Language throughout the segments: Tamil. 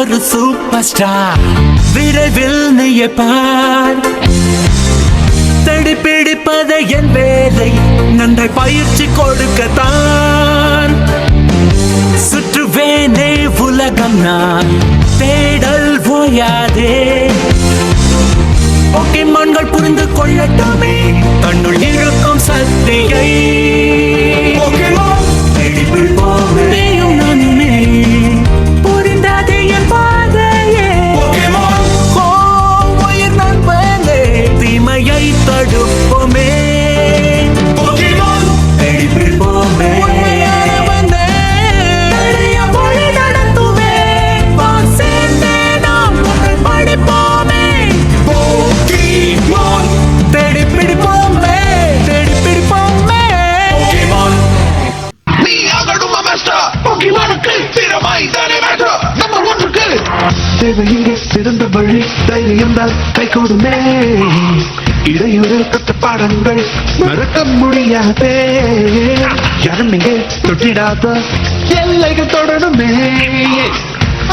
ஒரு சூப்பர் ஸ்டார் விரைவில் நீயே பார். தேடி என் வேலை. நன்றாய் பயிற்சி கொடுக்கத்தான் சுற்றுவேனே உலகம் நான். தேடல் ஓயாதே. மண்கள் புரிந்து கொள்ளட்டுமே. தன்னுள் இருக்கும் சக்தியை. திறமை தானே மேட்டர் நம்பர் ஒன்றுக்கு தேவை இங்கே சிறந்த வழி தைரியம் தான் கை கொடுமே. இடையூறு கற்ற பாடங்கள் மறக்க முடியாதே. யாரும் இங்கே தொட்டிடாத எல்லைகள் தொடருமே.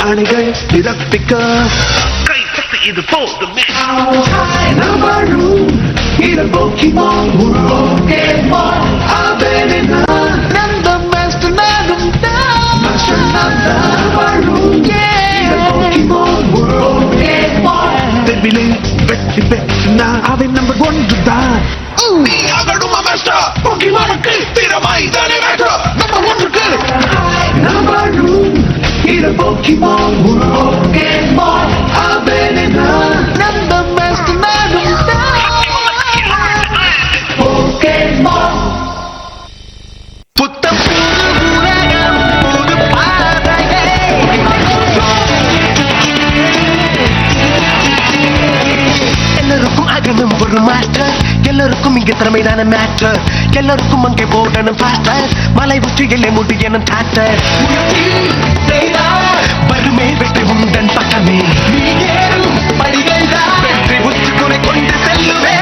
அணைகள் நிரப்பிக்க. கை தட்டு இது போதுமே. நாம் வாழும் இதன் போக்கிமான் ஒரு போக்கேமான் அவனே நான் அவன் நம்பர் ஒன்று தான் நீ ஆகணும் மாஸ்டர் போக்கிமானுக்கு திறமை தானே மேட்டர் நம்பர் ஒன்றுக்கு நாம் வாழும் இதன் போக்கிமான் ஒரு போக்கேமான் எல்லாருக்கும் இங்க திறமைதான மேட்டர் எல்லாருக்கும் அங்கே போடணும் ஃபாஸ்டர் மலை உச்சியிலே முடியணும் டாக்டர் வறுமை வெற்றி உண்டன் பக்கமே வெற்றி உச்சிக்குறை கொண்டு செல்லுவே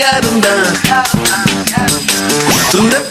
yarından Tırnak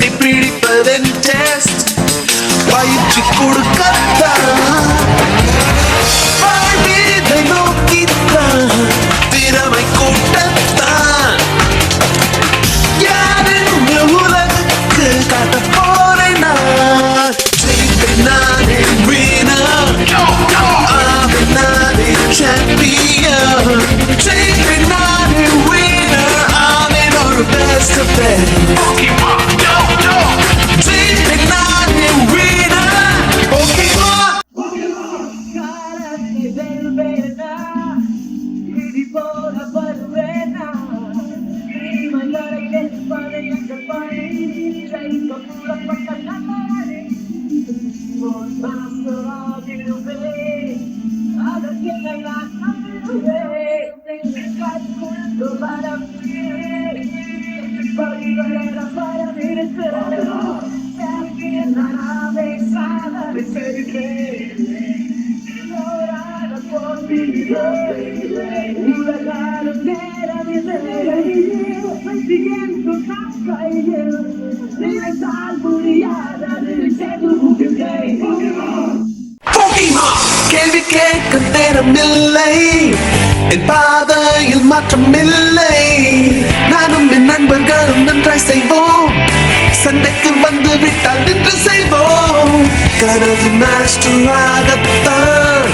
தந்திட்டு செய்வோம். கனவு மாஸ்டராகத்தான்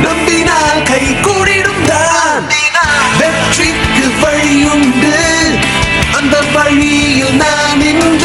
நம்பினால் கை கூடிடும் தான். வெற்றிக்கு வழியுண்டு. அந்த வழியில் நான் இன்று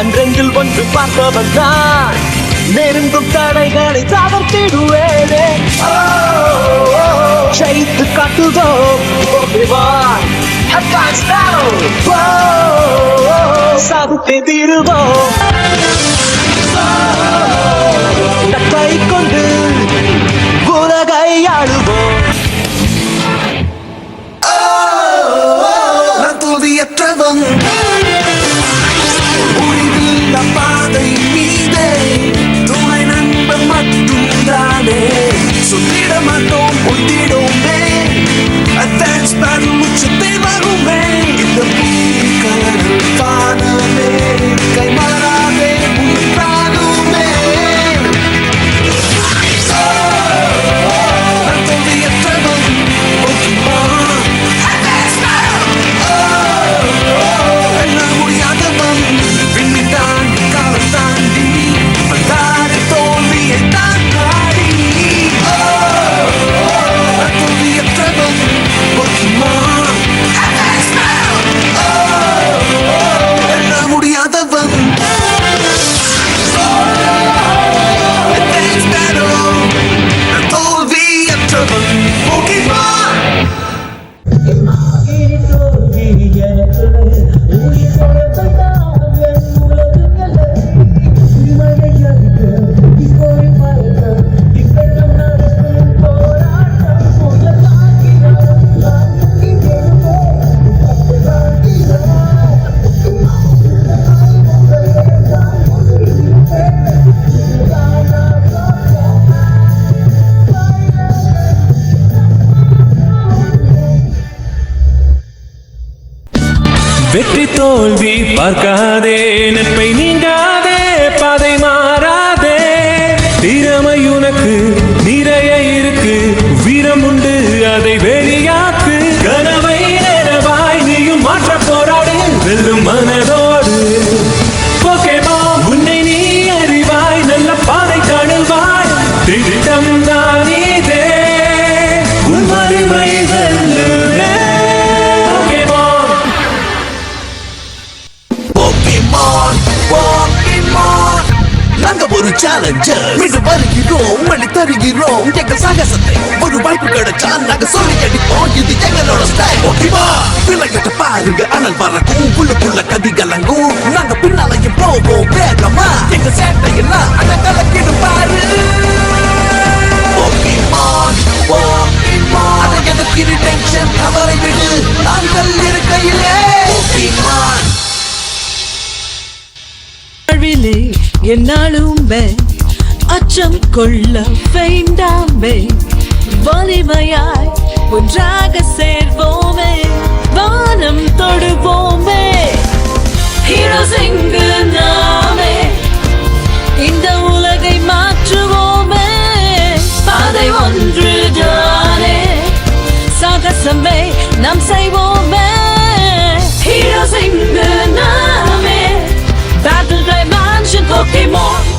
நான் ரெங்கில் ஒன்று பார்த்தவன் தான். நெருங்கும் தடைகளை தவிர்த்திடுவேனே ஜெயித்து காட்டுதோ சாதித்தே தீருதோ கை கொண்டு உலகை ஆளுவோம் நான் தூதி எற்றவன் парка சேலஞ்சர் மீண்டும் வருகிறோம் வழி தருகிறோம். எங்க சாகசத்தை ஒரு வாய்ப்பு கிடைச்சா நாங்க சொல்லி அடிப்போம் இது எங்களோட ஸ்டைல் ஓகேவா விலங்கிட்ட பாருங்க அனல் பறக்கும். புள்ளுக்குள்ள கதி கலங்கும். நாங்க பின்னாலையும் போவோம் வேகமா. எங்க சேட்டையெல்லாம் அங்க கலக்கிடும் பாரு. போக்கிமான் போக்கிமான் டென்ஷன் கவலை விடு. நாங்கள் இருக்கையிலே. வாழ்விலே என்னாலுமே அச்சம் கொள்ள வேண்டாமே. வலிமையாய் ஒன்றாக சேர்வோமே. வானம் தொடுவோமே. ஹீரோஸ் எங்கு நாமே. இந்த உலகை மாற்றுவோமே. பாதை ஒன்று தானே. சாகசமே நாம் செய்வோமே. ஹீரோஸ் எங்கு நாமே. பேட்டில் Battle மேன்ஷன் Pokemon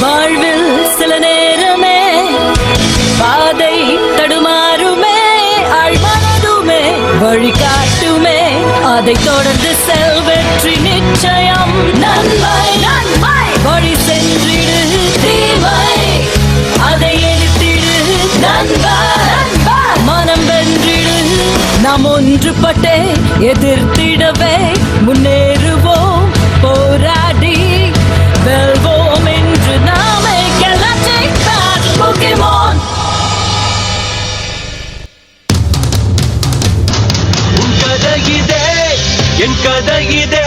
வாழ்வில் சில நேரமே பாதை தடுமாறுமே ஆழ்மனதுமே வழிகாட்டுமே அதை தொடர்ந்து செல் வெற்றி நிச்சயம். நன்மை நன்மை. வழி சென்றிடு தீமை. அதை எடுத்திடு நண்பா. மனம் வென்றிடு. நாம் ஒன்றுபட்டே எதிர்த்திடவே முன்னே என் கதையிதே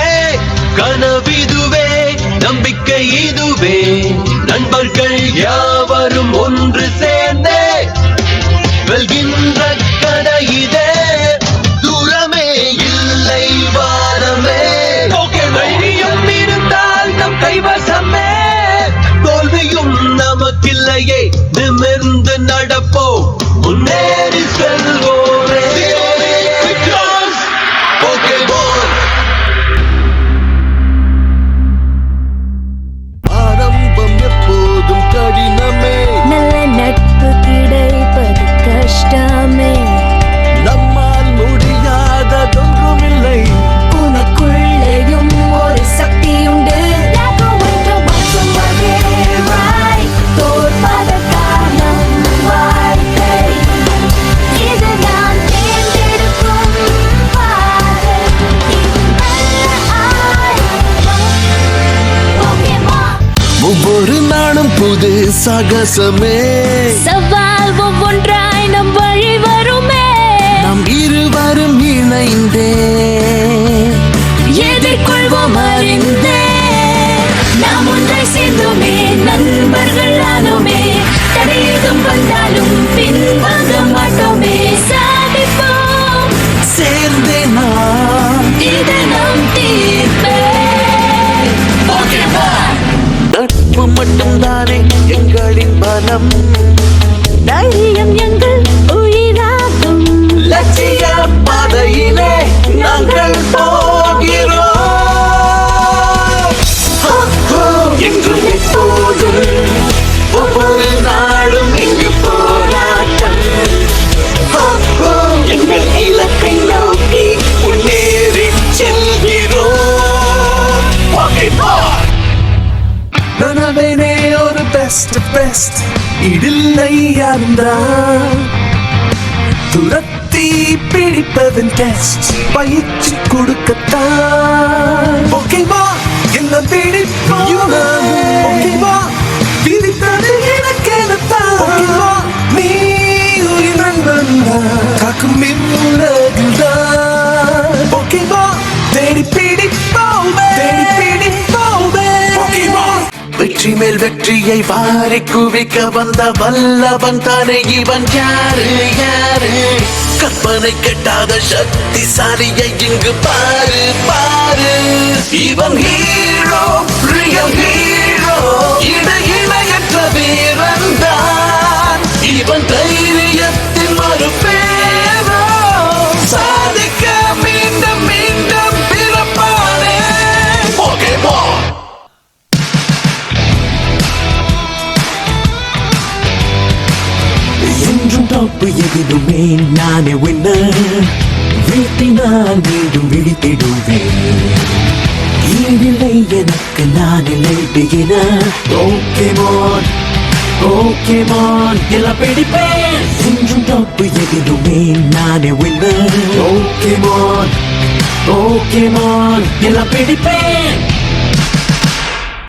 கனவிதுவே நம்பிக்கை இதுவே. நண்பர்கள் யாவரும் ஒன்று சே ஒவ்வொரு நாளும் புது சகசமே. நனவேனே ஒரு பெஸ்ட் பெஸ்ட் இடில்லை யாருந்தான் துரத்தி பிடிப்பதன் டெஸ்ட் பயிற்சி கொடுக்கத்தான். ஓகேவா? என்ன பிடிப்போம். ஓகேவா? விதித்தது எனக்கெனத்தான். நீ உயிர் நண்பன் காக்கும் வெற்றி மேல் வெற்றியை வாரி குவிக்க வந்த வல்லவன் தானே இவன். யாரு யாரு? கற்பனை கெட்டாத சக்திசாலியை இங்கு பாரு பாரு. இவன் ஹீரோ ரியல் ஹீரோ இடையிணையற்ற வீரன். தப்பு எதிலுமே நானே உன்ன வீட்டை நான் மீண்டும் விழித்திடுவேன் ஈடில்லை எனக்கு நான் இல்லை பிகினர் ஓகேமான் ஓகேமான் எல்லாம் பிடிப்பேன். என்றும் தப்பு எதிலுமே நானே வின்னர் ஓகேமான் ஓகேமான் எல்லாம் பிடிப்பேன்.